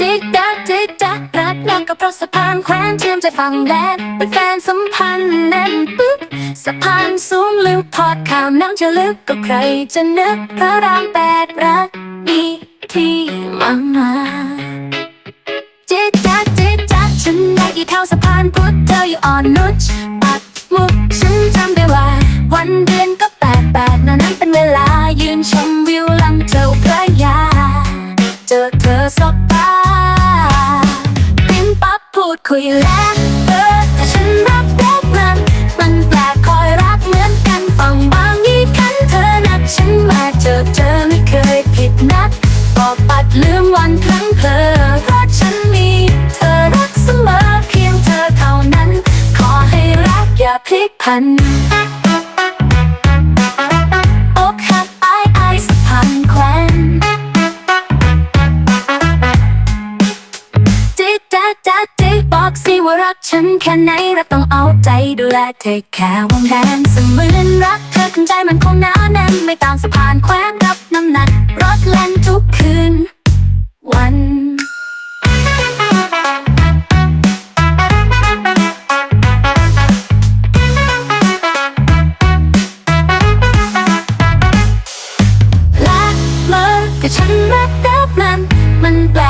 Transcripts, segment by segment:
จิกดักจิกจักรักรักก็เพราะสะพานแขวนเชื่อมใจฝั่งแดนเป็นแฟนสัมพันธ์แน่นปึ๊กสะพานสูงลึกทอดข่าวน้ำจะลึกก็ใครจะนึกพระรามแปดรักมีที่มามาจิกจักจิกจักฉันได้กี่แถวสะพานพุทธเธออยู่อ่อนนุช ดคุยและเออถ้าฉันรับรักมันมันแปลกคอยรักเหมือนกันฟังบางยี่คันเธอนัดฉันมาเจอเจอไม่เคยผิดนัดบอกปัดลืมวันครั้งเพลอเพราะฉันมีเธอรักเสมอเพียงเธอเท่านั้น ขอให้รักอย่าพลิกผัน จิกจ้าจ้าจิกบอกสิว่ารักฉันแค่ไหนรักต้องเอาใจดูแลเทคแค่วงแดนเสมือนรักเธอข้างใจมันคงหนาแน่นไม่ต่างสะพานแขวนรับน้ำหนักรถแล่นทุกคืน วันและเมื่อแต่ฉันรักรักมันมันแปล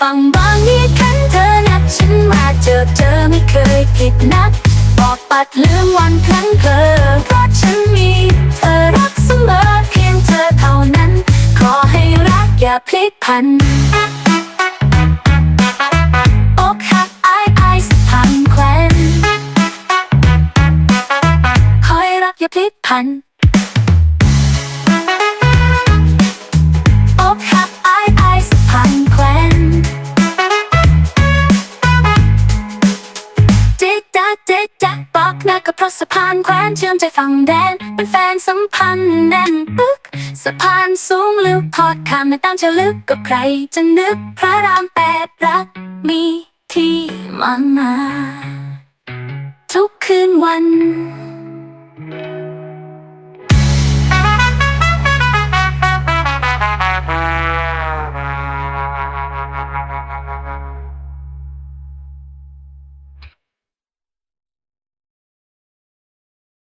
ฟังบางนี้คันเธอนัดฉันมาเจอเจอไม่เคยผิดนัด บอกปัดลืมวันครั้งเพลอเพราะฉันมี เธอรักเสมอเพียงเธอเท่านั้น ขอให้รักอย่าพลิกผันอกหักไอไอายสะพานแขวนคอยรักอย่าพลิกผัน กก็เพราะสะพานแขวนเชื่อมใจฝั่งแดน เป็นแฟนสัมพันธ์แน่นปึ๊กสะพานสูงลึกทอดข้ามไม่ตามจะลึกก็ใครจะนึกพระรามแปดรักมีที่มามาทุกคืนวัน